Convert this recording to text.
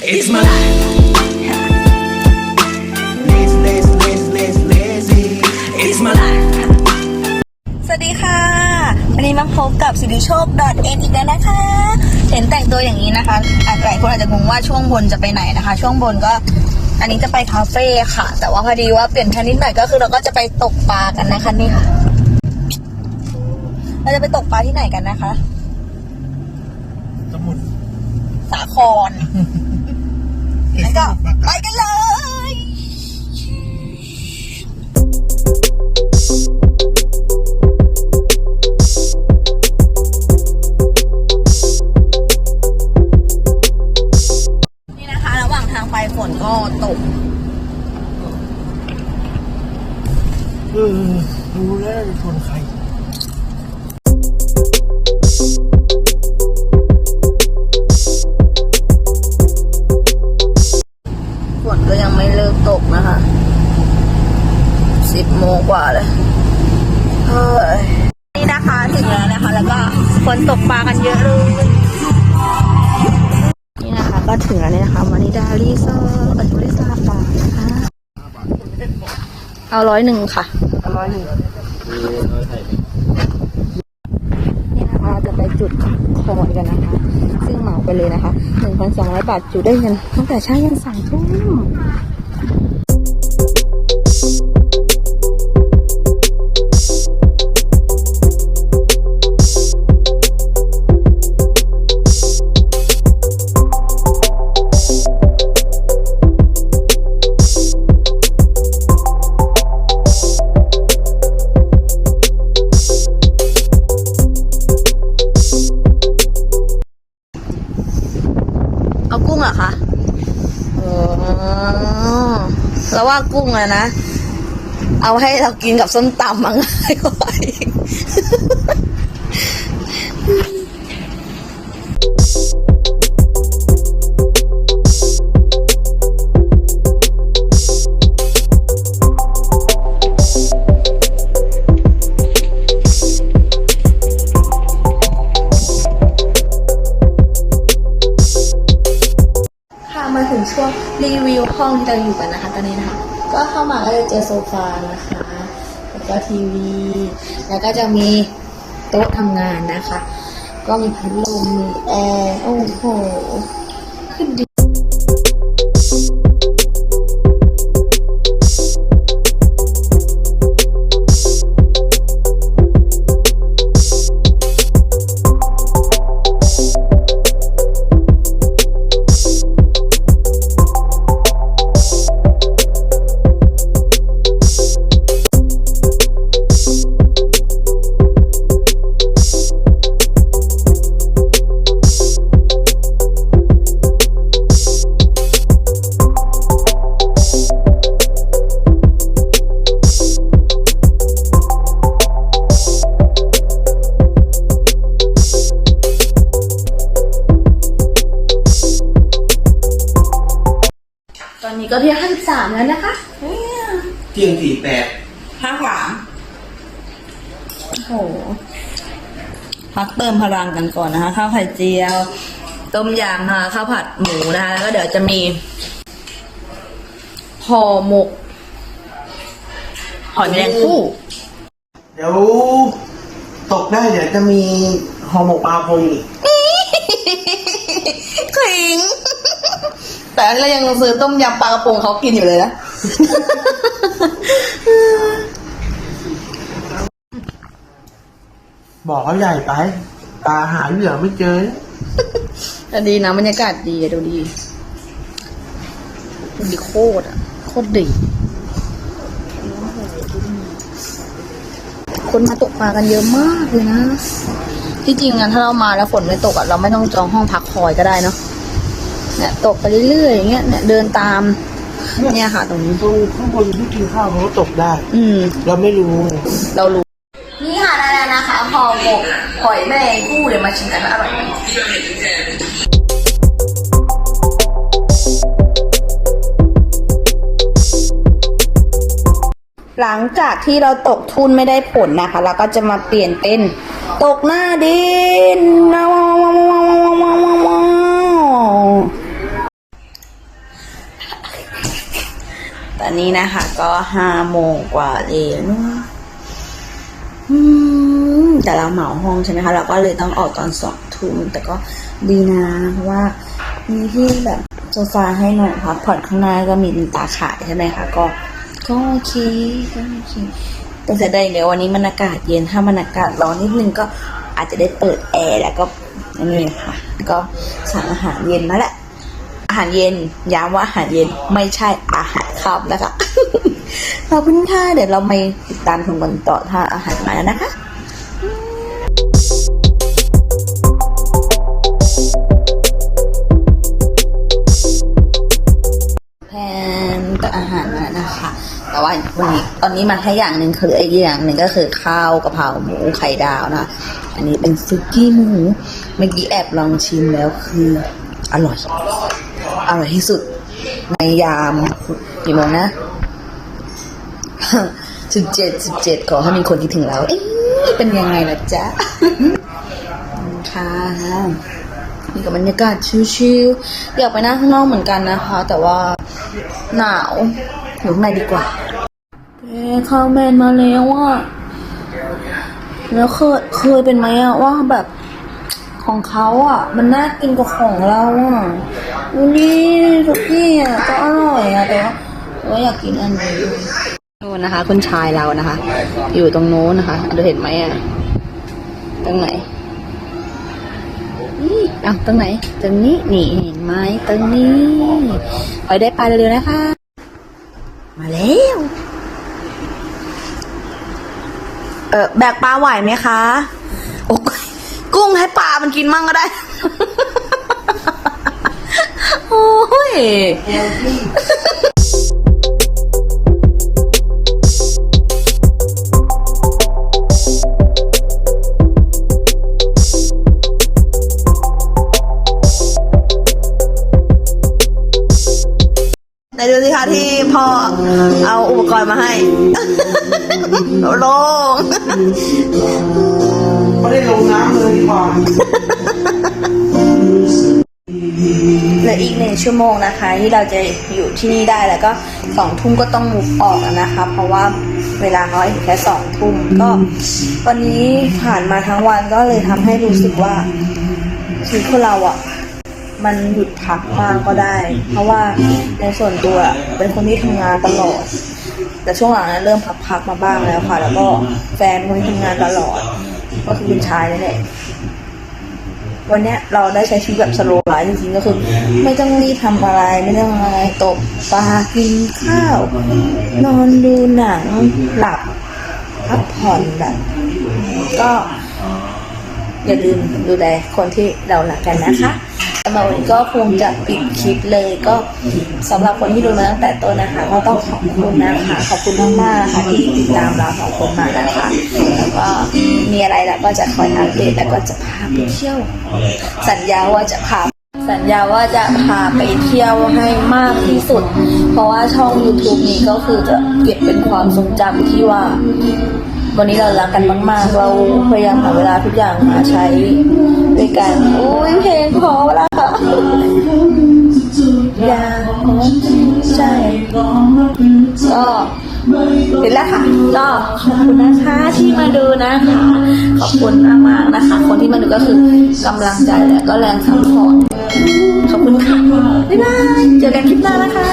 It's my life. Lazy, lazy, lazy, lazy, lazy. It's my life. สวัสดีค่ะ วันนี้มาพบกับสิริโชค .n อีกแล้วนะคะ เห็นแต่งตัวอย่างนี้นะคะอาจหลายคนอาจจะงงว่าช่วงบนจะไปไหนนะคะ ช่วงบนก็อันนี้จะไปคาเฟ่ค่ะ แต่ว่าพอดีว่าเปลี่ยนแผนนิดหน่อยก็คือเราก็จะไปตกปลากันนะคะนี่ค่ะ เราจะไปตกปลาที่ไหนกันนะคะ สมุดสาคร แล้วก็ไปกันเลยนี่นะคะระหว่างทางไปฝนก็ตกเออรู้แล้วเป็นคนใคร ฝนตกปลากันเยอะเลย นี่นะคะ ก็ถึงแล้วเนี่ยนะคะมานิดารีสอร์ทเออรีสอร์ทนะคะเอาร้อยหนึ่งค่ะเอาร้อยหนึ่งนี่นะคะจะไปจุดคอยกันนะคะ ซึ่งเหมาไปเลยนะคะหนึ่งพันสองร้อยบาทจุดได้กันตั้งแต่เช้ายันสามทุ่ม เอากุ้งเหรอคะอ๋อแล้วว่ากุ้งอะนะ เอาให้เรากินกับส้มตำมั้งง่ายกว่า เราอยู่กันนะคะ ตอนนี้นะคะ ก็เข้ามาก็จะเจอโซฟานะคะ แล้วก็ทีวี แล้วก็จะมีโต๊ะทำงานนะคะ ก็มีพัดลมมีแอร์ โอ้โห ขึ้นดี แล้วนะคะเนี่ยเที่ยงสี่แปดห้าสามโอ้โหพักเติมพลังกันก่อนนะคะ ข้าวไข่เจียว ต้มยำค่ะข้าวผัดหมูนะคะแล้วก็เดี๋ยวจะมีห่อหมกหอยแมลงภู่เดี๋ยวตกได้เดี๋ยวจะมีห่อหมกปลาพงอีก ขิง แต่อันนี้เรายังซื้อต้มยำปลากระพงเขากินอยู่เลยนะ บอกเขาใหญ่ไปปลาหาเหยื่อไม่เจอ แต่ดีนะบรรยากาศดีอะดูดีดูดีโคตรอะโคตรดี คนมาตกปลากันเยอะมากเลยนะ ที่จริงอะถ้าเรามาแล้วฝนไม่ตกอะเราไม่ต้องจองห้องพักคอยก็ได้เนาะ เนี่ยตกไปเรื่อยๆอย่างเงี้ยเนี่ยเดินตาม เนี่ยค่ะตรงนี้ตรงข้างบนที่กินข้าวเขาก็ตกได้ อืม เราไม่รู้ไงเรารู้ นี่ค่ะได้แล้วนะคะพอหมกหอยแมลงภู่เดี๋ยวมาชิมกันว่าอร่อยไหมหลังจากที่เราตกทุนไม่ได้ผลนะคะ เราก็จะมาเปลี่ยนเป็นตกหน้าดินว้าวว้าวว้าวว้าวว้าวว้าว ตอนนี้นะคะ ก็ห้าโมงกว่าแล้วอืมแต่เราเหมาห้องใช่ไหมคะ เราก็เลยต้องออกตอนสองทุ่มแต่ก็ดีนะ เพราะว่ามีที่แบบโซฟาให้นอนพักผ่อนข้างหน้าก็มีตาข่ายใช่ไหมคะ ก็ก็โอเคก็โอเคแต่เสียดายเดี๋ยววันนี้มันอากาศเย็นถ้ามันอากาศร้อนนิดนึงก็อาจจะได้เปิดแอร์แล้วก็อันนี้ค่ะ ก็สั่งอาหารเย็นมาแหละอาหารเย็นย้ำว่าอาหารเย็นไม่ใช่อาหาร ค่ำนะคะขอบคุณค่ะเดี๋ยวเราไปติดตามชมกันต่อถ้าอาหารมาแล้วนะคะแพนกับอาหารมาแล้วนะคะ แต่ว่าวันนี้ตอนนี้มันให้อย่างหนึ่งคืออีกอย่างหนึ่งก็คือข้าวกะเพราหมูไข่ดาวนะคะอันนี้เป็นซุกี้หมู เมื่อกี้แอบลองชิมแล้วคืออร่อย อร่อยที่สุดในยาม กี่โมงนะสิบเจ็ดสิบเจ็ดขอให้มีคนคิดถึงเรา เอ๊ะเป็นยังไงล่ะจ๊ะ ค่ะนี่กับบรรยากาศชิลๆอยากไปนั่งข้างนอกเหมือนกันนะคะ แต่ว่าหนาวอยู่ข้างในดีกว่าเอ๊ข้าวแมนมาแล้วอะแล้วเคยเคยเป็นไหมอะว่าแบบของเขาอะ มันน่ากินกว่าของเราอะนี่ทุกที่อะก็อร่อยอะแต่ว่า ว่าอยากกินอันนี้นู่นนะคะ คุณชายเรานะคะ อยู่ตรงโน้นนะคะเราเห็นไหมอะ ตรงไหนนี่เอาตรงไหน ตรงนี้นี่เห็นไหมตรงนี้ไปได้ปลาเร็วๆนะคะ มาแล้วเออแบกปลาไหวไหมคะโอ้กุ้งให้ปลามันกินมั่งก็ได้ โอ้ย พ่อ เอาอุปกรณ์มาให้โล่งไม่ได้ลงน้ำเลยดีกว่าเหลืออีกหนึ่งชั่วโมงนะคะ ที่เราจะอยู่ที่นี่ได้แล้วก็สองทุ่มก็ต้องมุกออกแล้วนะคะ เพราะว่าเวลาเขาให้ถึงแค่สองทุ่มก็วันนี้ผ่านมาทั้งวันก็เลยทำให้รู้สึกว่าชีวิตคนเราอะ มันหยุดพักบ้างก็ได้ เพราะว่าในส่วนตัวเป็นคนที่ทำงานตลอด แต่ช่วงหลังนั้นเริ่มพักๆมาบ้างแล้วค่ะ แล้วก็แฟนคนที่ทำงานตลอด ก็คือคุณชายนั่นแหละวันนี้เราได้ใช้ชีวิตแบบสโลว์ไลฟ์จริงๆก็คือ ไม่ต้องรีบทำอะไรไม่ต้องอะไรตกปลากินข้าว นอนดูหนังหลับพักผ่อนแบบ ก็ อย่าลืมดูแลคนที่เรารักกันนะคะำหรับวันนี้ก็คงจะปิดคลิปเลยก็สำหรับคนที่ดูมาตั้งแต่ต้นนะคะ ก็ต้องขอบคุณนะคะ ขอบคุณมากๆนะคะที่ติดตามเราขอบคุณมากนะคะแล้วก็มีอะไรเราก็จะคอยอัปเดตแล้วก็จะพาไปเที่ยว สัญญาว่าจะพาสัญญาว่าจะพาไปเที่ยวให้มากที่สุด เพราะว่าช่อง YouTube นี้ก็คือจะเก็บเป็นความทรงจำที่ว่า วันนี้เรารักกันมาก ๆ เราพยายามหาเวลาทุกอย่างมาใช้ด้วยกันอุ้ยเพลงพอแล้วค่ะอยากขอใจก็เสร็จแล้วค่ะ ก็ขอบคุณนะคะที่มาดูนะคะ ขอบคุณมากมากๆนะคะ คนที่มาดูก็คือกำลังใจและก็แรงซัพพอขอบคุณค่ะ บ๊ายบาย เจอกันคลิปหน้านะคะ